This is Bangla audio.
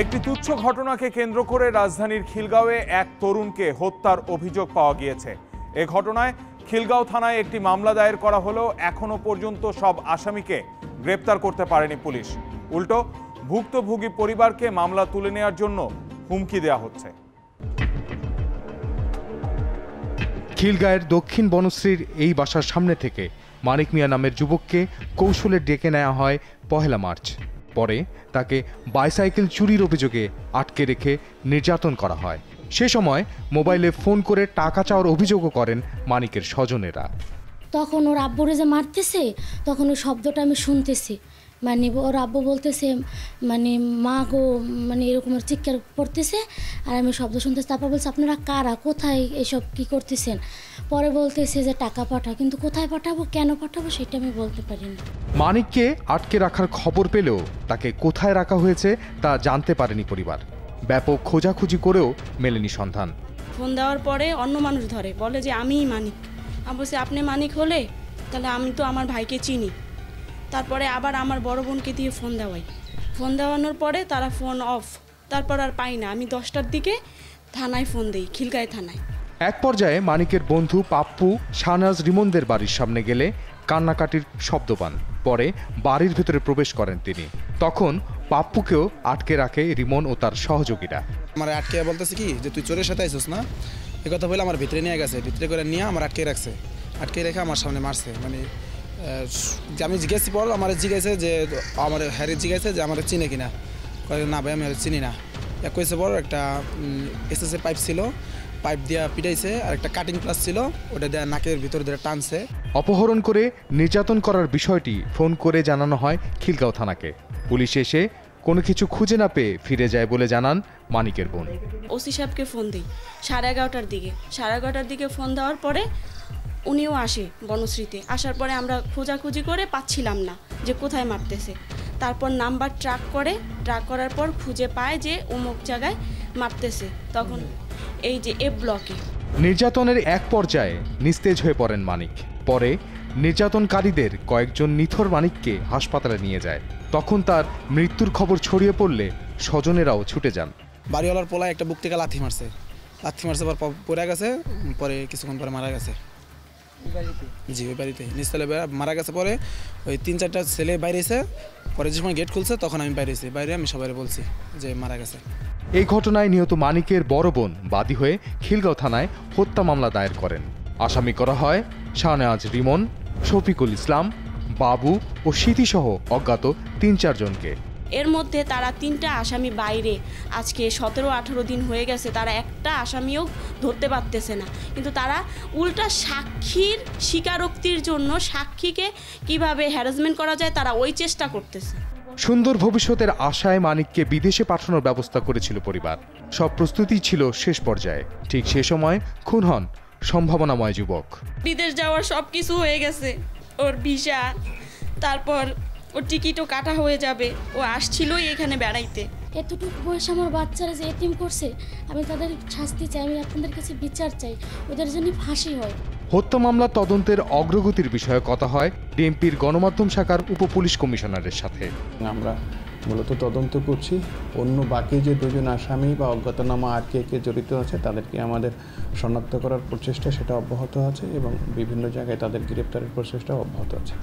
একটি তুচ্ছ ঘটনাকে কেন্দ্র করে রাজধানীর খিলগাঁওয়ে এক তরুণকে হত্যার অভিযোগ পাওয়া গিয়েছে। এ ঘটনায় খিলগাঁও থানায় একটি মামলা দায়ের করা হলেও এখনও পর্যন্ত সব আসামিকে গ্রেপ্তার করতে পারেনি পুলিশ। উল্টো, ভুক্তভোগী পরিবারকে মামলা তুলে নেওয়ার জন্য হুমকি দেওয়া হচ্ছে। খিলগাঁয়ের দক্ষিণ বনশ্রীর এই বাসার সামনে থেকে মানিক মিয়া নামের যুবককে কৌশলে ডেকে নেওয়া হয় পহেলা মার্চ। পরে তাকে বাইসাইকেল চুরির অভিযোগে আটকে রেখে নির্যাতন করা হয়। সে সময় মোবাইলে ফোন করে টাকা চাওয়ার অভিযোগও করেন মানিকের স্বজনেরা। তখন ওর আব্বুরে যে মারতেছে, তখন ওই শব্দটা আমি শুনতেছি। মানে ওর আব্বু বলতেছে মানে মা গো মানে এরকমের চিৎকার পড়তেছে আর আমি শব্দ শুনতেছি তারপর বলছে আপনারা কারা? কোথায় এসব কি করতেছেন? পরে বলতেছে যে টাকা পাঠাও। কিন্তু কোথায় পাঠাবো কেন পাঠাবো সেটা আমি বলতে পারি না মানিককে আটকে রাখার খবর পেলেও তাকে কোথায় রাখা হয়েছে তা জানতে পারেনি পরিবার। ব্যাপক খোঁজাখুঁজি করেও মেলেনি সন্ধান। ফোন দেওয়ার পরে অন্য মানুষ ধরে বলে যে আমিই মানিক। আমি বলছি আপনি মানিক হলে? তাহলে আমি তো আমার ভাইকে চিনি। তারপরে আবার আমার বড় বোনকে দিয়ে ফোন দেওয়াই। ফোন দেওয়ানোর পরে তারা ফোন অফ তারপর আর পাই না। আমি দশটার দিকে থানায় ফোন দিই খিলগাঁয় থানায়। এক পর্যায়ে মানিকের বন্ধু পাপ্পু শাহনাজ রিমনদের বাড়ির সামনে গেলে কান্নাকাটির শব্দ পান। পরে বাড়ির ভেতরে প্রবেশ করেন তিনি। তখন পাপ্পুকেও আটকে রাখে রিমন ও তার সহযোগীরা। আমার আটকে বলতেছে কি যে তুই চোরের সাথে আইসিস না? এ কথা বলে আমার ভিতরে নিয়ে গেছে। ভিতরে করে নিয়ে আমার আটকে রাখছে। আটকে রেখে আমার সামনে মারছে। মানে আমি জিজ্ঞেসি পর আমার জিজ্ঞাসে যে আমার হ্যারি জিজ্ঞাসে যে আমার চিনে কিনা। না ভাই আমি আর চিনি না। এক কইছে বড় একটা এসএসএ পাইপ ছিল পাইপ দিয়া পিটাইছে আর একটা কাটিং প্লাস ছিল ওটা দেয়া নাকের ভিতর দিয়ে টানছে। অপহরণ করে নির্যাতন করার বিষয়টি ফোন করে জানানো হয় খিলগাঁও থানাকে। পুলিশ এসে কোনো কিছু খুঁজে না পেয়ে ফিরে যায় বলে জানান মানিকের বোন। ওসি সাহেবকে ফোন দিই সাড়ে এগারোটার দিকে। সাড়ে এগারোটার দিকে ফোন দেওয়ার পরে উনিও আসে বনশ্রীতে। আসার পরে আমরা খোঁজাখুঁজি করে পাচ্ছিলাম না যে কোথায় মারতেছে। তারপর নাম্বার ট্র্যাক করে ট্রাক করার পর খুঁজে পায় যে অমুক জায়গায় মারতেছে। তখন এই যে এ ব্লকে। নির্যাতনের এক পর্যায়ে নিস্তেজ হয়ে পড়েন মানিক। পরে নির্যাতনকারীদের কয়েকজন নিথর মানিককে হাসপাতালে নিয়ে যায়। তখন তার মৃত্যুর খবর ছড়িয়ে পড়লে স্বজনেরাও ছুটে যান। বাড়িওয়ালার পোলায় একটা বুক থেকে লাথি মারছে। লাথি মারছে পর পড়ে গেছে পরে কিছুক্ষণ পরে মারা গেছে। জি ওই বাড়িতে। নিচতলে মারা গেছে পরে ওই তিন চারটা ছেলে বাইরেছে পরে যে সময় গেট খুলছে তখন আমি বাইরেছি বাইরে আমি সবাই বলছি যে মারা গেছে। এই ঘটনায় নিহত মানিকের বড় বোন বাদী হয়ে খিলগাঁও থানায় হত্যা মামলা দায়ের করেন। আসামি করা হয় শাহনেওয়াজ রিমন শফিকুল ইসলাম বাবু ও স্মৃতিসহ অজ্ঞাত তিন চারজনকে এর মধ্যে তারা তিনটা আসামি বাইরে। আজকে সতেরো আঠেরো দিন হয়ে গেছে তারা একটা আসামিও ধরতে পারতেছে না। কিন্তু তারা উল্টা সাক্ষীর স্বীকারোক্তির জন্য সাক্ষীকে কীভাবে হ্যারাসমেন্ট করা যায় তারা ওই চেষ্টা করতেছে। সুন্দর ভবিষ্যতের আশায় মানিককে বিদেশে পাঠানোর ব্যবস্থা করেছিল পরিবার। সব প্রস্তুতি ছিল শেষ পর্যায়ে। ঠিক সে সময় খুন হন সম্ভাবনাময় যুবক। বিদেশ যাওয়ার সব কিছু হয়ে গেছে। ওর ভিসা তারপর ওর টিকিটও কাটা হয়ে যাবে। ও আসছিলই এখানে বেড়াইতে। এতটুকু বয়সে আমার বাচ্চারা যে এতিম করছে আমি তাদের শাস্তি চাই আমি আপনাদের কাছে বিচার চাই ওদের জন্য ফাঁসি হয়। হত্যা মামলা তদন্তের অগ্রগতির বিষয়ে কথা হয় ডিএমপির গণমাধ্যম শাখার উপপুলিশ কমিশনারের সাথে। আমরা মূলত তদন্ত করছি। অন্য বাকি যে দুজন আসামি বা অজ্ঞাতনামা আর কে কে জড়িত আছে তাদেরকে আমাদের শনাক্ত করার প্রচেষ্টা সেটা অব্যাহত আছে এবং বিভিন্ন জায়গায় তাদের গ্রেপ্তারের প্রচেষ্টা অব্যাহত আছে।